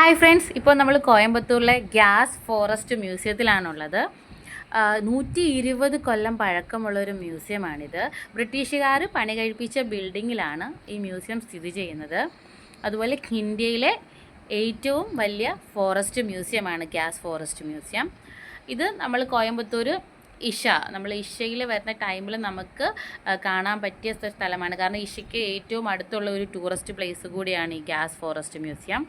Hi friends ഇപ്പോൾ നമ്മൾ കോയമ്പത്തൂരിലെ gas forest മ്യൂസിയത്തിലാണുള്ളത്. നൂറ്റി ഇരുപത് കൊല്ലം പഴക്കമുള്ള ഒരു മ്യൂസിയമാണിത്. ബ്രിട്ടീഷുകാർ പണി കഴിപ്പിച്ച ബിൽഡിങ്ങിലാണ് ഈ മ്യൂസിയം സ്ഥിതി ചെയ്യുന്നത്. അതുപോലെ ഇന്ത്യയിലെ ഏറ്റവും വലിയ ഫോറസ്റ്റ് മ്യൂസിയമാണ് ഗ്യാസ് ഫോറസ്റ്റ് മ്യൂസിയം. ഇത് നമ്മൾ കോയമ്പത്തൂർ ഇഷ നമ്മൾ ഇഷയിൽ വരുന്ന ടൈമിൽ നമുക്ക് കാണാൻ പറ്റിയ സ്ഥലമാണ്. കാരണം ഇഷയ്ക്ക് ഏറ്റവും അടുത്തുള്ള ഒരു ടൂറിസ്റ്റ് പ്ലേസ് കൂടിയാണ് ഈ ഗ്യാസ് ഫോറസ്റ്റ് മ്യൂസിയം.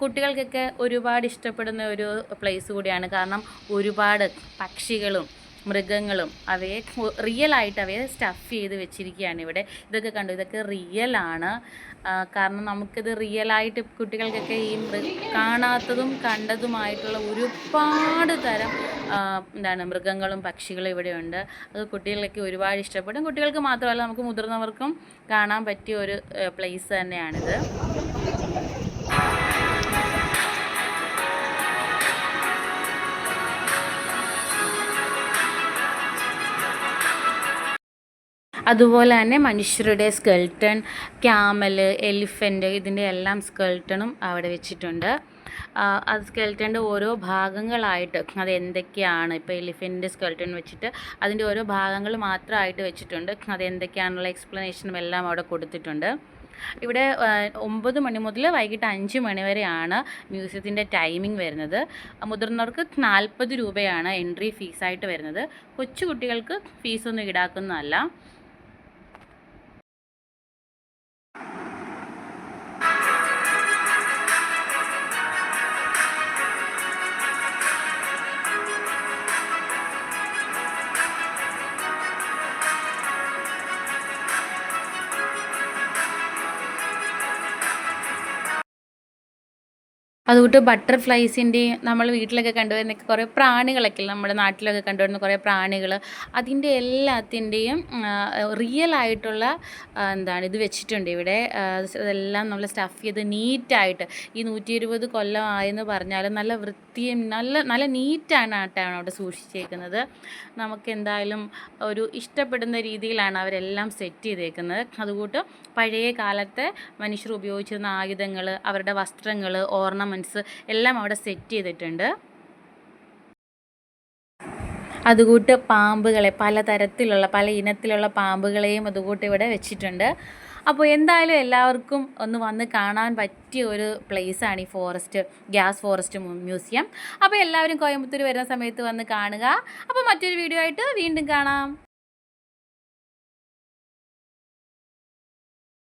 കുട്ടികൾക്കൊക്കെ ഒരുപാട് ഇഷ്ടപ്പെടുന്ന ഒരു പ്ലേസ് കൂടിയാണ്. കാരണം ഒരുപാട് പക്ഷികളും മൃഗങ്ങളും അവയെ റിയൽ ആയിട്ട് അവയെ സ്റ്റഫ് ചെയ്ത് വെച്ചിരിക്കുകയാണ് ഇവിടെ. ഇതൊക്കെ കണ്ടു. ഇതൊക്കെ ആ, കാരണം നമുക്കിത് റിയൽ ആയിട്ട് കുട്ടികൾക്കൊക്കെ ഈ കാണാത്തതും കണ്ടതുമായിട്ടുള്ള ഒരുപാട് തരം എന്താണ് മൃഗങ്ങളും പക്ഷികളും ഇവിടെയുണ്ട്. അത് കുട്ടികളൊക്കെ ഒരുപാട് ഇഷ്ടപ്പെടും. കുട്ടികൾക്ക് മാത്രമല്ല നമുക്ക് മുതിർന്നവർക്കും കാണാൻ പറ്റിയ ഒരു പ്ലേസ് തന്നെയാണിത്. അതുപോലെ തന്നെ മനുഷ്യരുടെ സ്കെൽട്ടൺ ക്യാമൽ എലിഫന്റ് ഇതിന്റെ എല്ലാം സ്കെൽട്ടണും അവിടെ വെച്ചിട്ടുണ്ട്. അത് സ്കെൽട്ടന്റെ ഓരോ ഭാഗങ്ങളായിട്ട് അത് എന്തൊക്കെയാണ്? ഇപ്പോൾ എലിഫന്റിന്റെ സ്കെൽട്ടൺ വെച്ചിട്ട് അതിന്റെ ഓരോ ഭാഗങ്ങൾ മാത്രമായിട്ട് വെച്ചിട്ടുണ്ട്. അത് എന്തൊക്കെയാണെന്നുള്ള എക്സ്പ്ലനേഷനും എല്ലാം അവിടെ കൊടുത്തിട്ടുണ്ട്. ഇവിടെ ഒമ്പത് മണി മുതൽ വൈകിട്ട് അഞ്ച് മണി വരെയാണ് മ്യൂസിയത്തിന്റെ ടൈമിംഗ് വരുന്നത്. മുതിർന്നവർക്ക് നാൽപ്പത് രൂപയാണ് എൻട്രി ഫീസായിട്ട് വരുന്നത്. കൊച്ചുകുട്ടികൾക്ക് ഫീസൊന്നും ഈടാക്കുന്നതല്ല. അതുകൊണ്ട് ബട്ടർഫ്ലൈസിന്റെയും നമ്മൾ വീട്ടിലൊക്കെ കണ്ടുവരുന്ന കുറേ പ്രാണികളൊക്കെ നമ്മുടെ നാട്ടിലൊക്കെ കണ്ടുവരുന്ന കുറേ പ്രാണികൾ. അതിന്റെ എല്ലാത്തിന്റെയും റിയൽ ആയിട്ടുള്ള എന്താണ് ഇത് വെച്ചിട്ടുണ്ട് ഇവിടെ. അതെല്ലാം നമ്മൾ സ്റ്റഫ് ചെയ്ത് നീറ്റായിട്ട് ഈ നൂറ്റി ഇരുപത് കൊല്ലമായെന്ന് പറഞ്ഞാലും നല്ല വൃത്തിയും നല്ല നല്ല നീറ്റാണ് ആട്ടാണ് അവിടെ സൂക്ഷിച്ചേക്കുന്നത്. നമുക്ക് എന്തായാലും ഒരു ഇഷ്ടപ്പെടുന്ന രീതിയിലാണ് അവരെല്ലാം സെറ്റ് ചെയ്തേക്കുന്നത്. അതുകൂട്ട് പഴയ കാലത്തെ മനുഷ്യർ ഉപയോഗിച്ചിരുന്ന ആയുധങ്ങൾ അവരുടെ വസ്ത്രങ്ങൾ ഓർണമെന്റ്സ് എല്ലാം അവിടെ സെറ്റ് ചെയ്തിട്ടുണ്ട്. അതുകൂട്ട് പാമ്പുകളെ പലതരത്തിലുള്ള പല ഇനത്തിലുള്ള പാമ്പുകളെയും അതുകൂട്ട് ഇവിടെ വെച്ചിട്ടുണ്ട്. അപ്പോൾ എന്തായാലും എല്ലാവർക്കും ഒന്ന് വന്ന് കാണാൻ പറ്റിയ ഒരു പ്ലേസാണ് ഈ ഫോറസ്റ്റ് ഗ്യാസ് ഫോറസ്റ്റ് മ്യൂസിയം അപ്പോൾ എല്ലാവരും കോയമ്പത്തൂർ വരുന്ന സമയത്ത് വന്ന് കാണുക. അപ്പോൾ മറ്റൊരു വീഡിയോ ആയിട്ട് വീണ്ടും കാണാം.